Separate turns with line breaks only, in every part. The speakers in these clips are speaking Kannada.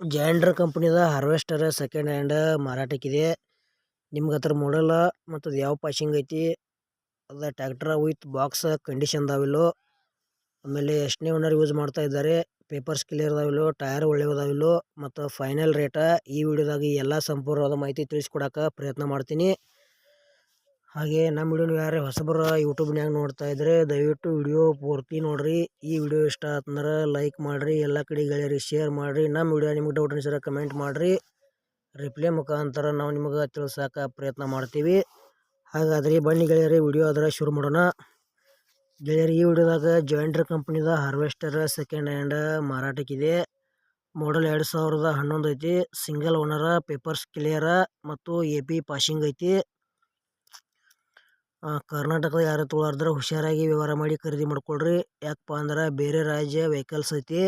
ಜಾಯಿಂಡ್ರ್ ಕಂಪ್ನಿದ ಹಾರ್ವೆಸ್ಟರ್ ಸೆಕೆಂಡ್ ಹ್ಯಾಂಡ್ ಮಾರಾಟಕ್ಕಿದೆ ನಿಮ್ಗೆ ಅದ್ರ ಮಾಡಲ್ಲ ಮತ್ತು ಅದು ಯಾವ ಪಾಶಿಂಗ್ ಐತಿ? ಅದು ಟ್ಯಾಕ್ಟರ್ ವಿತ್ ಬಾಕ್ಸ್ ಕಂಡೀಷನ್ ಅದಾವಿಲ್ಲೋ ಆಮೇಲೆ ಎಷ್ಟನೇ ಓನರ್ ಯೂಸ್ ಮಾಡ್ತಾ ಇದ್ದಾರೆ? ಪೇಪರ್ಸ್ ಕ್ಲಿಯರ್ ಅದಾವಿಲ್ಲೋ ಟೈರ್ ಒಳ್ಳೆಯದಾವಿಲ್ಲೋ ಮತ್ತು ಫೈನಲ್ ರೇಟ ಈ ವಿಡಿಯೋದಾಗ ಈ ಎಲ್ಲ ಸಂಪೂರ್ಣವಾದ ಮಾಹಿತಿ ತಿಳಿಸ್ಕೊಡಕ್ಕೆ ಪ್ರಯತ್ನ ಮಾಡ್ತೀನಿ. ಹಾಗೆ ನಮ್ಮ ವಿಡಿಯೋನು ಯಾರೇ ಹೊಸಬರ ಯೂಟ್ಯೂಬ್ನ್ಯಾಗ ನೋಡ್ತಾ ಇದ್ರೆ ದಯವಿಟ್ಟು ವಿಡಿಯೋ ಪೂರ್ತಿ ನೋಡ್ರಿ. ಈ ವಿಡಿಯೋ ಇಷ್ಟ ಆತಂದ್ರೆ ಲೈಕ್ ಮಾಡಿರಿ, ಎಲ್ಲ ಕಡೆ ಗೆಳೆಯರಿ ಶೇರ್ ಮಾಡಿರಿ. ನಮ್ಮ ವಿಡಿಯೋ ನಿಮ್ಗೆ ಡೌಟ್ ಅನಿಸಿದ್ರೆ ಕಮೆಂಟ್ ಮಾಡಿರಿ. ರಿಪ್ಲೈ ಮುಖಾಂತರ ನಾವು ನಿಮಗೆ ತಿಳ್ಸಕ್ಕೆ ಪ್ರಯತ್ನ ಮಾಡ್ತೀವಿ. ಹಾಗಾದ್ರೆ ಬನ್ನಿ ಗೆಳೆಯರಿ ವಿಡಿಯೋ ಅದರ ಶುರು ಮಾಡೋಣ. ಗೆಳೆಯರಿ, ಈ ವಿಡಿಯೋದಾಗ ಜಾಯಿಂಡ್ರ್ ಕಂಪ್ನಿದ ಹಾರ್ವೆಸ್ಟರ್ ಸೆಕೆಂಡ್ ಹ್ಯಾಂಡ್ ಮಾರಾಟಕ್ಕಿದೆ. ಮಾಡಲ್ ಎರಡು ಸಾವಿರದ ಹನ್ನೊಂದು ಐತಿ. ಸಿಂಗಲ್ ಓನರ ಪೇಪರ್ಸ್ ಕ್ಲಿಯರ ಮತ್ತು ಎ ಪಿ ಪಾಶಿಂಗ್ ಐತಿ. ಕರ್ನಾಟಕದ ಯಾರು ತೊಗೊಳಾರ್ದ್ರ ಹುಷಾರಾಗಿ ವ್ಯವಹಾರ ಮಾಡಿ ಖರೀದಿ ಮಾಡ್ಕೊಳ್ರಿ. ಯಾಕಪ್ಪ ಅಂದ್ರೆ ಬೇರೆ ರಾಜ್ಯ ವೆಹಿಕಲ್ಸ್ ಐತಿ.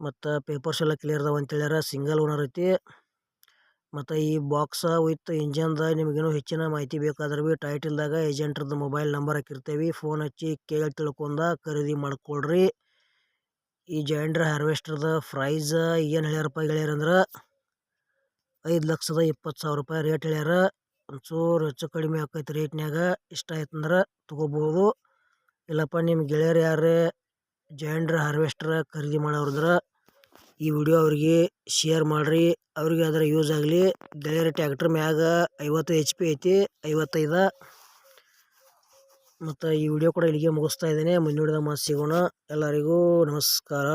ಮತ್ತು ಪೇಪರ್ಸ್ ಎಲ್ಲ ಕ್ಲಿಯರ್ ಅದಾವ ಅಂತ ಹೇಳ್ಯಾರ ಸಿಂಗಲ್ ಓನರ್ ಐತಿ. ಮತ್ತು ಈ ಬಾಕ್ಸ ವಿತ್ ಇಂಜನ್ದ ನಿಮಗೇನು ಹೆಚ್ಚಿನ ಮಾಹಿತಿ ಬೇಕಾದ್ರೆ ಭೀ ಟೈಟಲ್ದಾಗ ಏಜೆಂಟ್ರದ್ದು ಮೊಬೈಲ್ ನಂಬರ್ ಹಾಕಿರ್ತೇವೆ. ಫೋನ್ ಹಚ್ಚಿ ಕೇಳಿ ತಿಳ್ಕೊಂಡ ಖರೀದಿ ಮಾಡ್ಕೊಳ್ರಿ. ಈ ಜಾಯಿಂಡ್ರ್ ಹಾರ್ವೆಸ್ಟರ್ದ ಪ್ರೈಸ್ ಏನು ಹೇಳ್ಯಾರಪ್ಪ ಗೆಳೆಯರಂದ್ರೆ ಐದು ಲಕ್ಷದ ಇಪ್ಪತ್ತು ಸಾವಿರ ರೂಪಾಯಿ ರೇಟ್ ಹೇಳ್ಯಾರ. ಒಂಚೂರು ಹೆಚ್ಚು ಕಡಿಮೆ ಆಕೈತಿ ರೇಟ್ನ್ಯಾಗ ಇಷ್ಟ ಆಯ್ತಂದ್ರೆ ತೊಗೋಬೋದು. ಇಲ್ಲಪ್ಪ ನಿಮ್ಮ ಗೆಳೆಯರು ಯಾರು ಜಾಯಿಂಡ್ರ್ ಹಾರ್ವೆಸ್ಟರ್ ಖರೀದಿ ಮಾಡೋರಿದ್ರೆ ಈ ವಿಡಿಯೋ ಅವ್ರಿಗೆ ಶೇರ್ ಮಾಡಿರಿ. ಅವ್ರಿಗೆ ಅದರ ಯೂಸ್ ಆಗಲಿ. ಗೆಳೆಯರ ಟ್ಯಾಕ್ಟ್ರ್ ಮ್ಯಾಗ ಐವತ್ತು ಎಚ್ ಪಿ ಐತಿ, ಐವತ್ತೈದು. ಮತ್ತು ಈ ವಿಡಿಯೋ ಕೂಡ ಇಲ್ಲಿಗೆ ಮುಗಿಸ್ತಾ ಇದ್ದೇನೆ ಮುಂದಿನ ಮತ್ತೆ ಸಿಗೋಣ. ಎಲ್ಲರಿಗೂ ನಮಸ್ಕಾರ.